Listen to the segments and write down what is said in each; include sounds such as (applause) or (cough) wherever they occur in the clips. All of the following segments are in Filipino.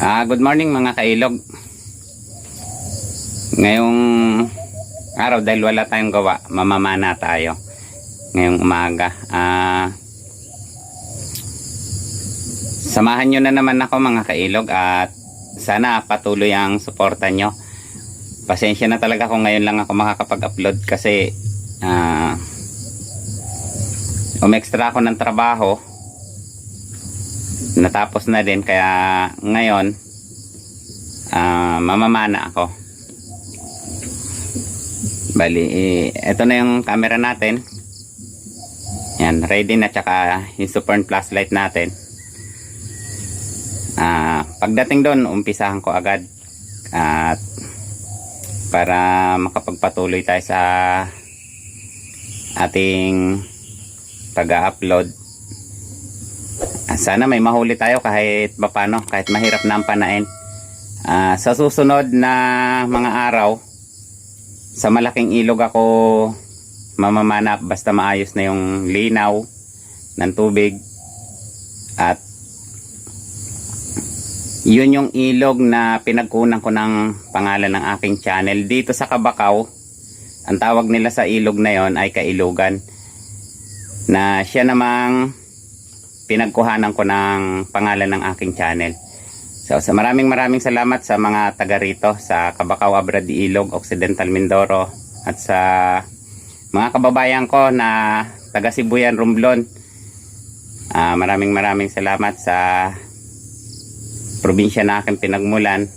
Ah, good morning mga kailog. Ngayong araw dahil wala tayong gawa, mamamana tayo. Ngayong umaga. Ah, samahan nyo na naman ako mga kailog at sana patuloy ang suporta nyo. Pasensya na talaga kung ngayon lang ako makakapag-upload kasi ah, umextra ako ng trabaho natapos na din kaya ngayon ah, mamamana ako. Bali eh, ito na yung camera natin. Yan ready na tsaka yung super flashlight natin. Ah, pagdating doon umpisahan ko agad. At para makapagpatuloy tayo sa ating pag-upload sana may mahuli tayo kahit papano, kahit mahirap na ang panain. Ah, sa susunod na mga araw, sa malaking ilog ako mamamana basta maayos na yung linaw ng tubig. At yun yung ilog na pinagkunan ko ng pangalan ng aking channel. Dito sa Kabakaw ang tawag nila sa ilog na yon ay Kailugan. Na siya namang pinagkuhanan ko ng pangalan ng aking channel. So, sa maraming maraming salamat sa mga taga rito sa Kabakaw Abra de Ilog, Occidental Mindoro at sa mga kababayan ko na taga Sibuyan, Romblon. Ah, maraming maraming salamat sa probinsya na aking pinagmulan.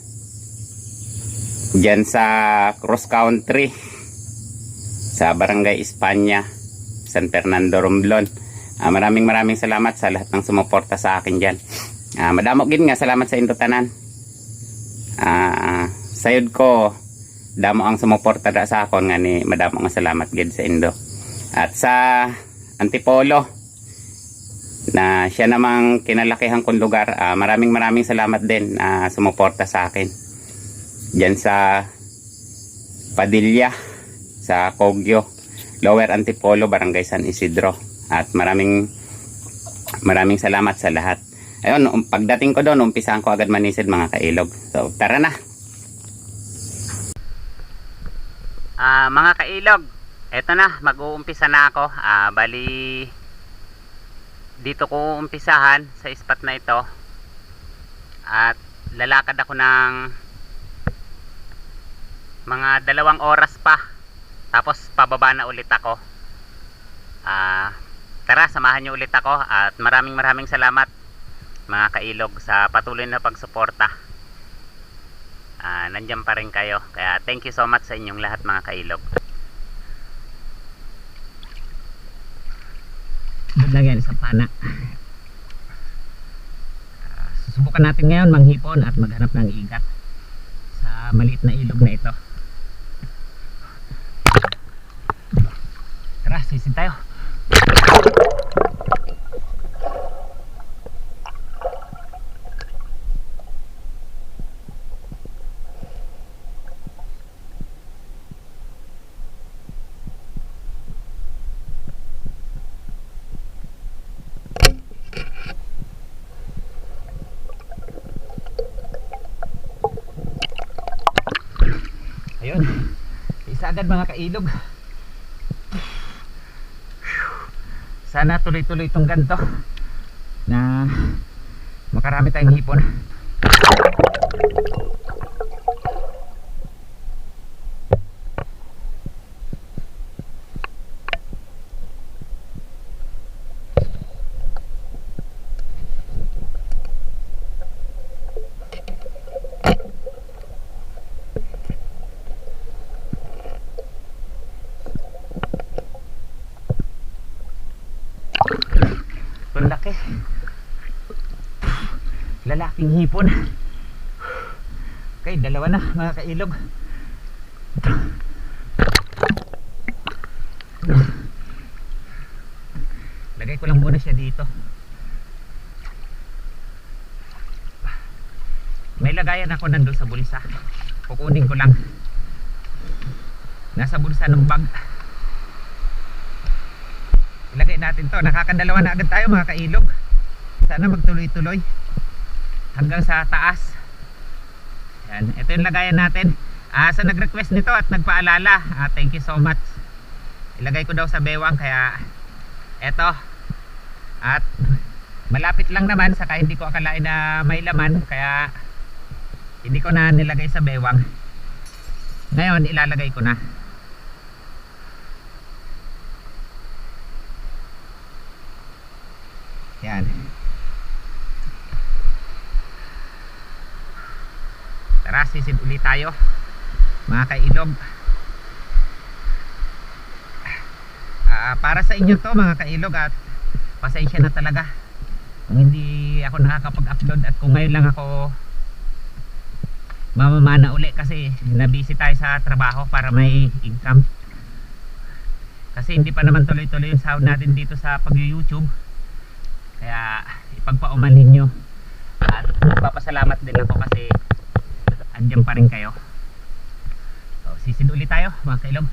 Diyan sa cross country sa Barangay Espanya, San Fernando, Romblon. Ah, maraming maraming salamat sa lahat ng sumuporta sa akin dyan. Ah, madamo gid nga salamat sa indo tanan. Ah, sayod ko damo ang sumuporta da sa akon nga ni madamo nga salamat gid sa indo. At sa Antipolo na siya namang kinalakihan kong lugar, ah, maraming maraming salamat din na sumuporta sa akin. Diyan sa Padilla sa Kogyo, Lower Antipolo, Barangay San Isidro. At maraming maraming salamat sa lahat. Ayun, um, pagdating ko doon, umpisahan ko agad manisid mga kailog. So, tara na. Ah, mga kailog, eto na, mag-uumpisa na ako. Ah, bali dito ko umpisahan sa spot na ito. At lalakad ako ng mga dalawang oras pa. Tapos pababa na ulit ako. Ah, tara, samahan niyo ulit ako at maraming maraming salamat mga kailog sa patuloy na pagsuporta. Ah, nandiyan pa rin kayo. Kaya thank you so much sa inyong lahat mga kailog. Lagyan sa pana. Susubukan natin ngayon manghipon at maghanap ng igat sa maliit na ilog na ito. Tara, sisid tayo. Ayun. Isa agad mga kailog. Sana tuloy-tuloy itong ganito na makarami tayong hipon. Ang laki. Lalaking hipon. Okay, dalawa na mga kailog. Lagay ko lang muna siya dito. May lagayan ako nandun sa bulsa. Kukunin ko lang. Nasa bulsa ng bag. Natin to. Nakakadalawa na agad tayo mga kailog. Sana magtuloy-tuloy. Hanggang sa taas. Yan. Ito yung lagayan natin. Ah, sa nag-request nito at nagpaalala, ah, thank you so much. Ilagay ko daw sa bewang kaya eto. At malapit lang naman saka hindi ko akalain na may laman kaya hindi ko na nilagay sa bewang. Ngayon ilalagay ko na. Yan. Tara, sisid ulit tayo. Mga kailog. Ah, para sa inyo to mga kailog at pasensya na talaga hindi ako nakakapag-upload at kung ngayon lang ako mamamana uli kasi nabisi tayo sa trabaho para may income kasi hindi pa naman tuloy-tuloy yung sahod natin dito sa pag-youtube kaya ipagpaumanhin nyo at magpapasalamat din ako kasi andyan pa rin kayo. So, sisid ulit tayo mga kailog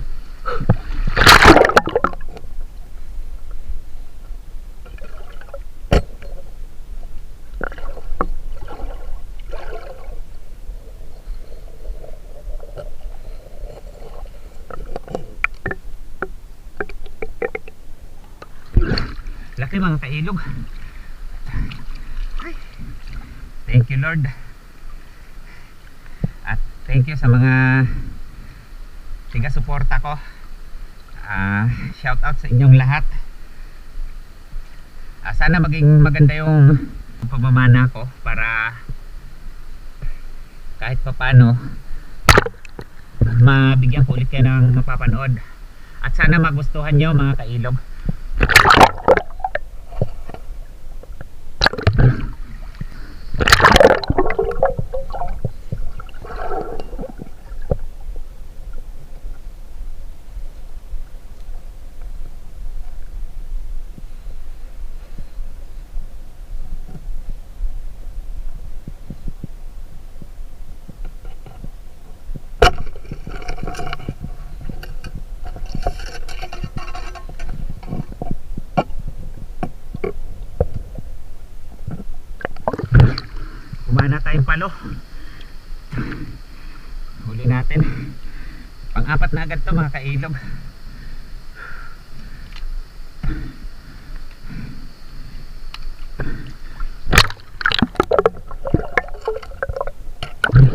laki mga kailog. Thank you lord thank you sa mga tiga suporta ko. Ah, shout out sa inyong lahat. Ah, sana maging maganda yung pamamana ko para kahit papano mabigyan ko ulit kayo ng mapapanood. At sana magustuhan nyo mga kailog kumana tayong palo huli natin. Pang apat na agad to mga kailog.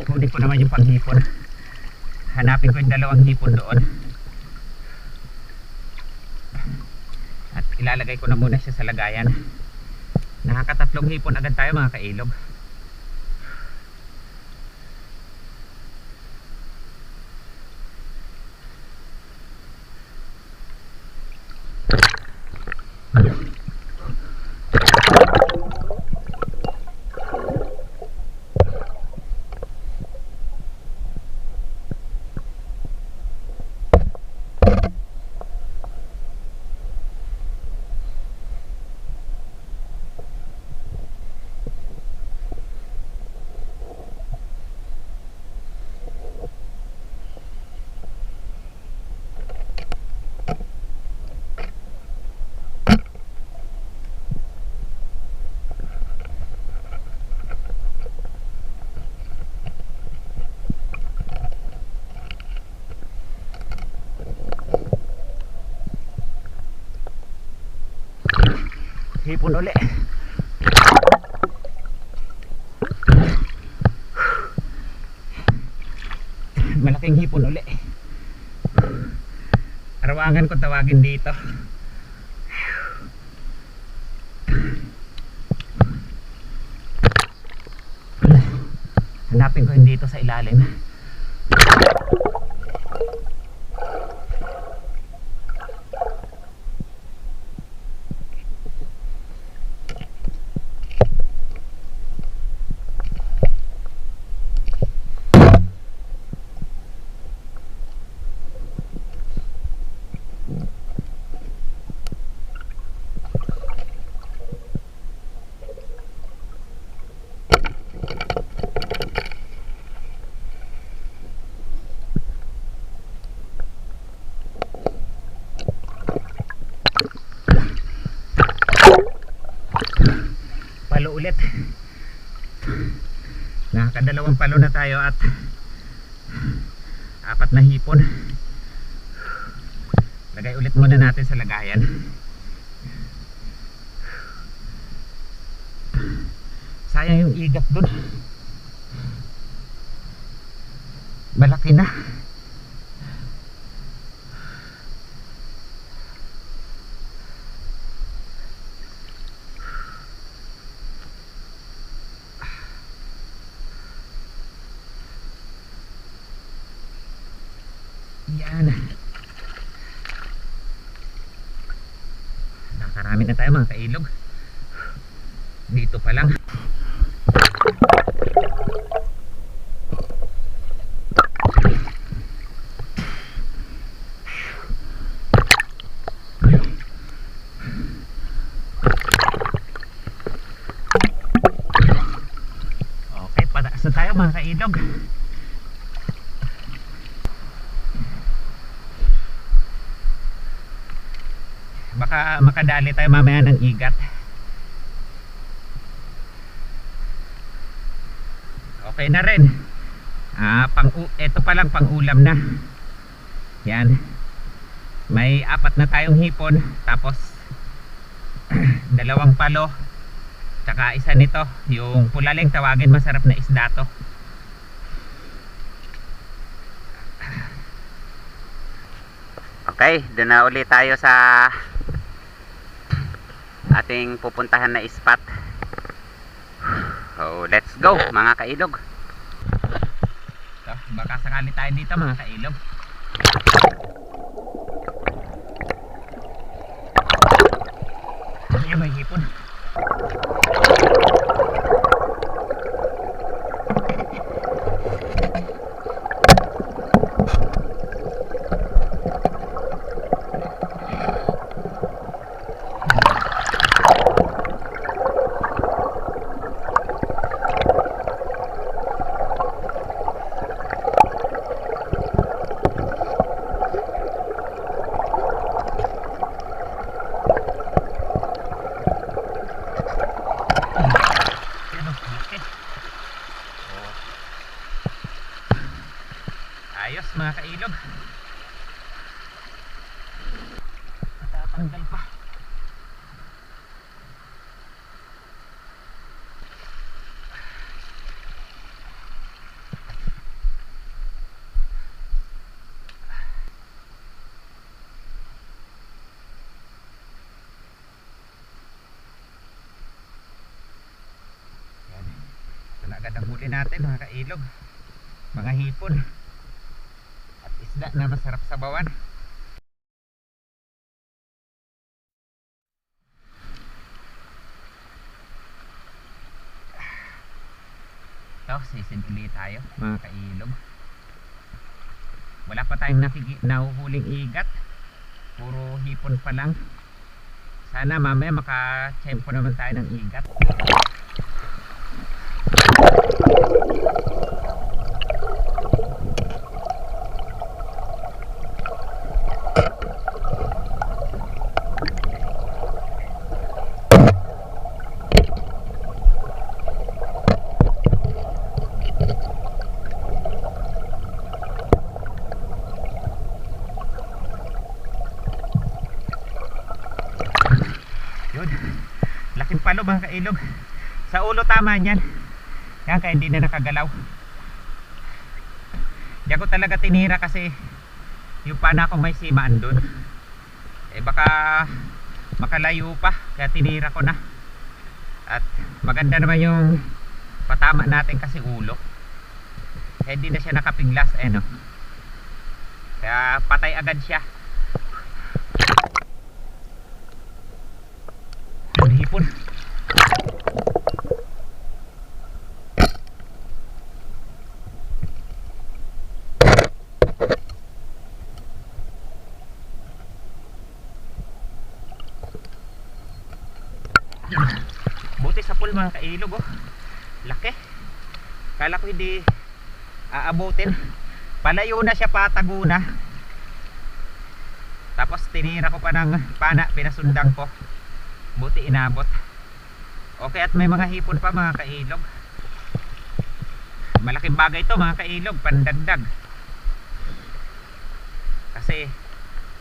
Huli ko naman yung panghipon hanapin ko yung dalawang hipon doon. At ilalagay ko na muna siya sa lagayan. Nakakatatlong hipon agad tayo mga kailog hipon uli. Malaking hipon uli. Arawangan ko tawagin dito. Hanapin ko yun dito sa ilalim Nakakadalawang palo na tayo at apat na hipon. Lagay ulit muna natin sa lagayan. Sayang yung igat dun. Malaki na. Yan. Nakarami na tayo mga kailog. Dito pa lang. Okay, pataas na tayo mga kailog. Baka makadali tayo mamaya ng igat. Okay na rin. Ah, pang ito pa lang pang ulam na. Yan. May apat na tayong hipon tapos (clears throat) dalawang palo tsaka isa nito yung pulaling tawagin masarap na isda to okay doon na ulit tayo sa ating pupuntahan na spot so let's go mga kailog. So, baka sakali tayo dito mga kailog. Ayan, may hipon. Ayan, oh, laki. Oh. Ayos mga kailog. Matatanggal pa. Yan. Ito na agad ang huli natin mga kailog. Mga hipon. Isda na masarap sa bawan. Ito, sisid ulit tayo mga kailog. Wala pa tayong nakiki- nahuhuling igat. Puro hipon pa lang. Sana mamaya maka-tempo naman tayo ng igat. Yun. Palo mga kailog. Sa ulo tama niyan. Yan kaya hindi na nakagalaw. Diyan ko talaga tinira kasi yung pana ko may simaan doon. Eh baka makalayo pa kaya tinira ko na. At maganda naman yung patama natin kasi ulo. Kaya hindi na siya nakapiglas eh no. Kaya patay agad siya. Ang hipon. Buti sa pool mga kailog oh. Laki. Kala ko hindi aabutin. Palayo na siya patago na. Tapos tinira ko pa ng pana, pinasundang ko. Buti inabot. Okay at may mga hipon pa mga kailog. malaking bagay ito mga kailog pandagdag kasi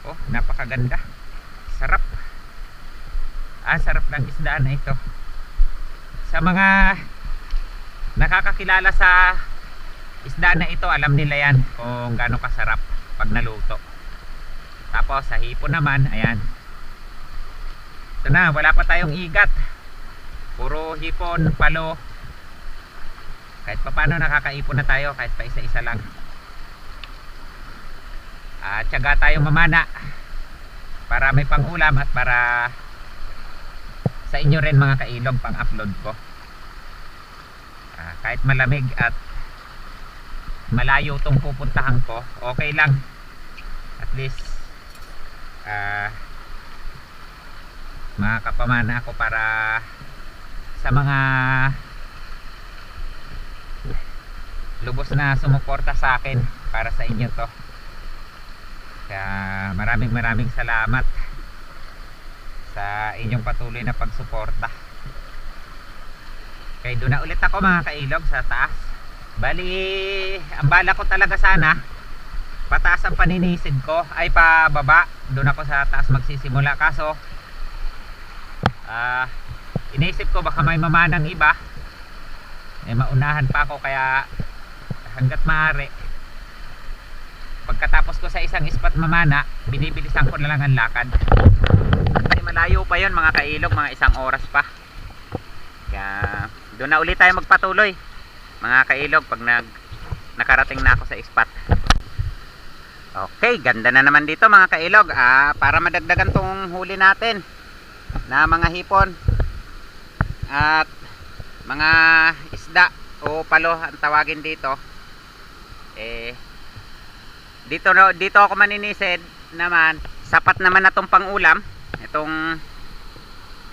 oh napakaganda sarap ah sarap ng isda na ito sa mga nakakakilala sa isda na ito alam nila yan kung gaano kasarap pag naluto. Tapos sa hipon naman ayan. Ito na wala pa tayong igat. Puro hipon palo. Kahit pa paano nakakaipon na tayo kahit pa isa isa lang. At syaga tayo mamana para may pangulam at para sa inyo rin mga kailog pang upload ko Ah, kahit malamig at malayo tong pupuntahan ko okay lang. At least ah makakapamana ako para sa mga lubos na sumuporta sa akin para sa inyo to. Kaya maraming maraming salamat sa inyong patuloy na pagsuporta. Kaya doon na ulit ako mga kailog sa taas. Bali ang bala ko talaga sana pataas ang paninisid ko. Ay pababa. Doon ako sa taas magsisimula. Kaso ah iniisip ko baka may mamanang iba. Eh maunahan pa ako kaya hanggat maaari pagkatapos ko sa isang spot mamana binibilisan ko na lang ang lakad kasi malayo pa yon mga kailog mga isang oras pa. Kaya doon na ulit tayo magpatuloy mga kailog pag nag nakarating na ako sa spot okay ganda na naman dito mga kailog. Ah, para madagdagan tong huli natin na mga hipon at mga isda o palo ang tawagin dito. Eh dito na dito ako maninisid naman. Sapat naman na tong pangulam itong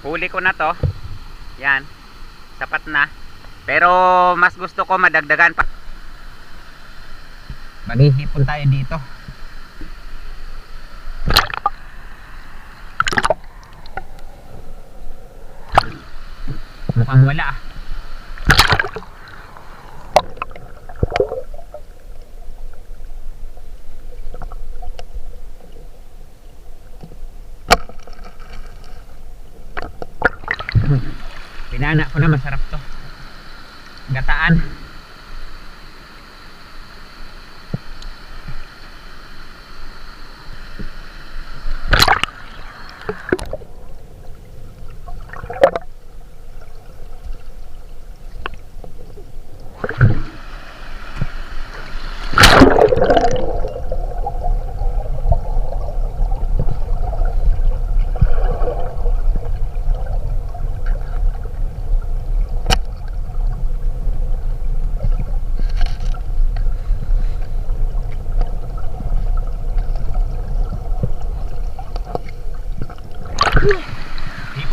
huli ko na to. Yan. Sapat na. Pero mas gusto ko madagdagan pa. Maghihipon tayo dito. Mukhang wala. ah Pinana ko na masarap to. Gataan.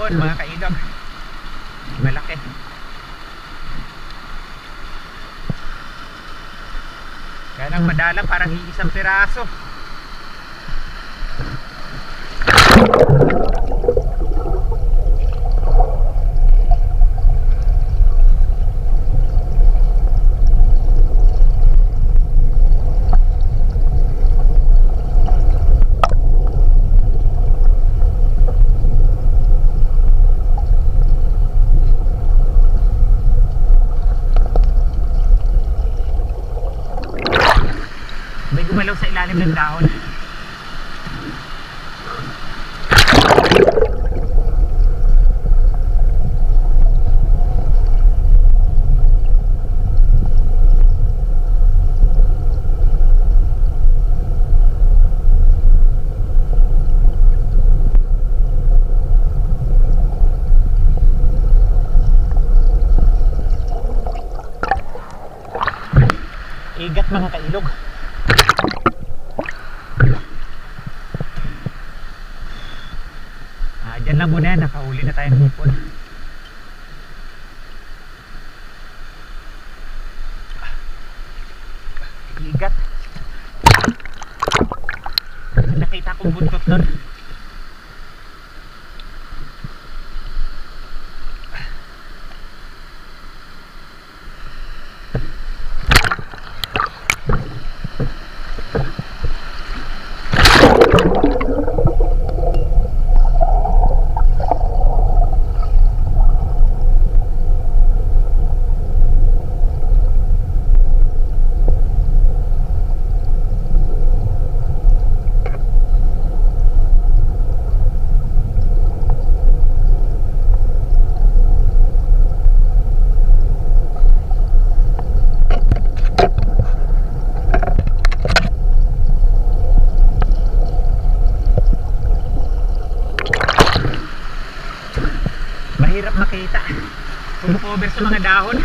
Hipon mga kailog. Malaki. Kaya lang madalang parang iisang piraso. May gumalaw sa ilalim ng dahon. Igat mga kailog. Ah, dyan lang muna, nakahuli na tayong hipon. Igat. Nakita kong buntot nun. Sa mga dahon.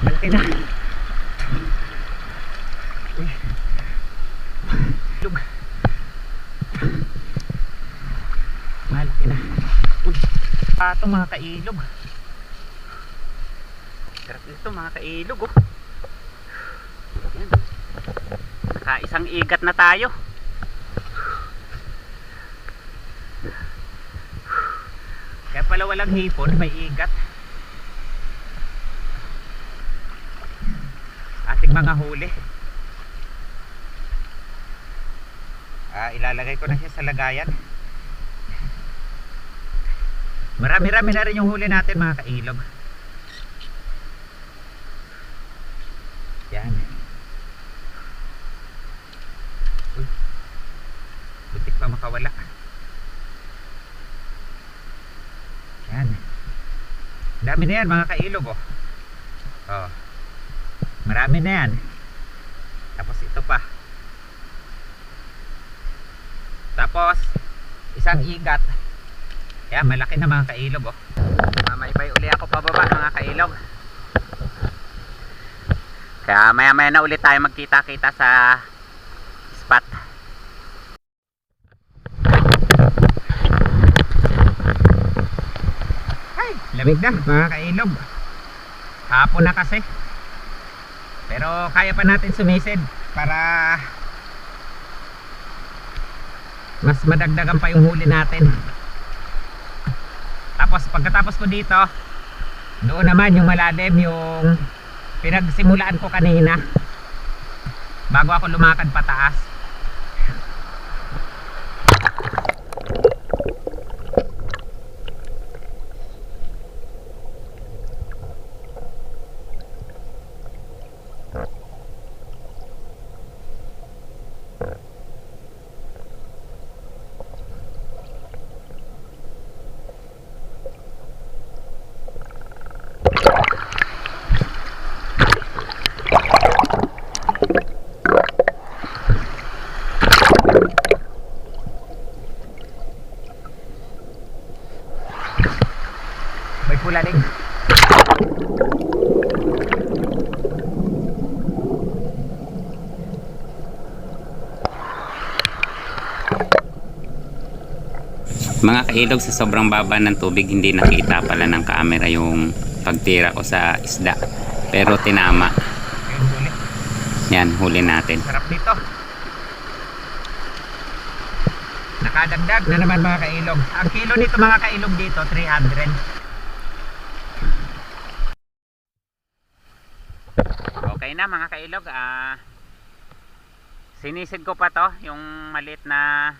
Malaki na. Uy. Lug. Malaki na. Uy. Ah, ito mga kailog. Sarap nito mga kailog oh. Yan. Nakaisang igat na tayo. Kaya pala walang hipon, may igat. ating mga huli ah, ilalagay ko na siya sa lagayan marami rami na rin yung huli natin mga kailog yan Uy. butik pa makawala yan dami na yan mga kailog oh oh Marami na yan. Tapos ito pa. Tapos, isang igat. Kaya malaki na mga kailog oh. Mamaybay uli ako pababa mga kailog. Kaya maya maya na ulit tayo magkita-kita sa spot. Ay, lamig na mga kailog. Hapon na kasi. Pero kaya pa natin sumisid para mas madagdagan pa yung huli natin. Tapos pagkatapos ko dito, doon naman yung malalim yung pinagsimulaan ko kanina bago ako lumakad pataas. May pulaling. Mga kailog sa sobrang baba ng tubig hindi nakita pala ng camera yung pagtira ko sa isda. Pero tinama. Yan, huli natin. Sarap dito. Nakadagdag na naman mga kailog. Ang kilo nito mga kailog dito, 300. Okay na mga kailog. Ah, sinisid ko pa to, yung maliit na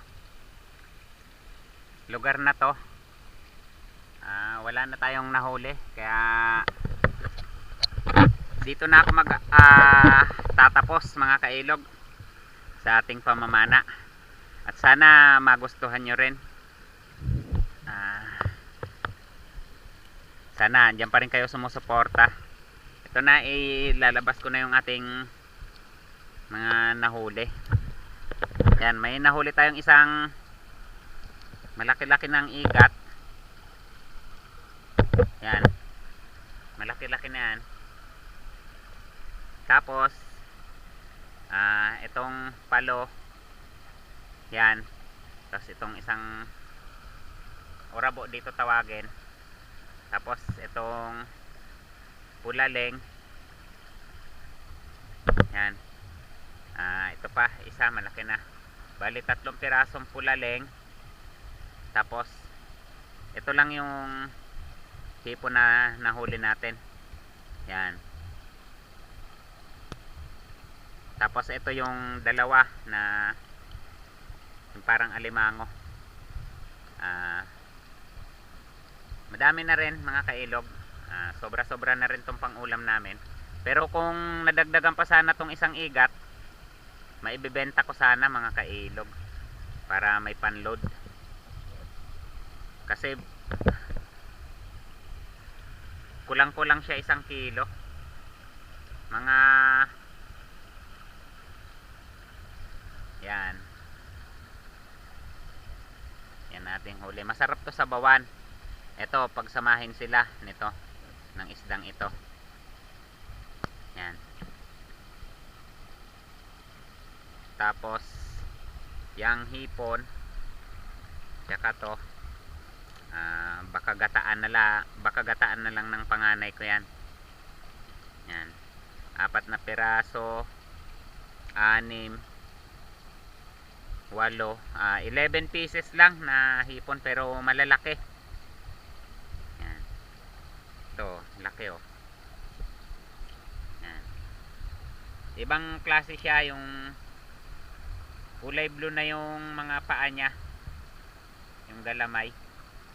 lugar na to. Ah, wala na tayong nahuli. Kaya dito na ako mag ah, tatapos mga kailog sa ating pamamana. At sana magustuhan nyo rin. Ah, sana andyan pa rin kayo sumusuporta. Ito na ilalabas ko na yung ating mga nahuli. Yan, may nahuli tayong isang malaki-laki ng igat. Yan. Malaki-laki na yan. Tapos, ah itong palo, yan. Tapos itong isang orabo dito tawagin. Tapos itong pulaleng. Yan. Ah, ito pa, isa malaki na. Bali tatlong pirasong pulaleng. Tapos ito lang yung hipon na nahuli natin. Yan. Tapos ito yung dalawa na yung parang alimango. Ah madami na rin mga kailog. Ah, sobra-sobra na rin tong pangulam namin. Pero kung nadagdagan pa sana tong isang igat, maibebenta ko sana mga kailog para may panload. Kasi kulang-kulang siya isang kilo. Mga yan. Yan nating huli. Masarap to sa bawan. Ito, pagsamahin sila nito ng isdang ito. Yan. Tapos yang hipon tsaka to ah, baka gataan na la, baka gataan na lang ng panganay ko yan. Yan. Apat na piraso, anim, walo, ah, 11 pieces lang na hipon pero malalaki. Yan. Ito, laki oh. Yan. Ibang klase siya yung kulay blue na yung mga paa niya. Yung galamay.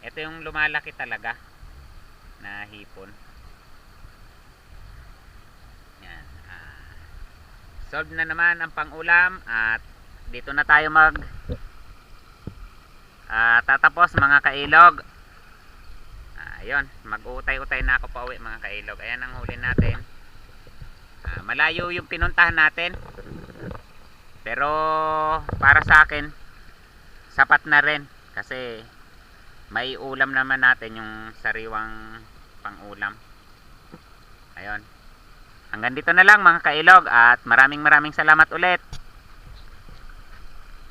Ito yung lumalaki talaga na hipon. Yan. Ah, solved na naman ang pangulam at dito na tayo mag ah, tatapos mga kailog. Ayun, mag-uutay-utay na ako pa uwi mga kailog. Ayan ang huli natin. Ah, malayo yung pinuntahan natin. Pero para sa akin sapat na rin kasi may ulam naman natin yung sariwang pangulam. Ayun. Hanggang dito na lang mga kailog at maraming maraming salamat ulit.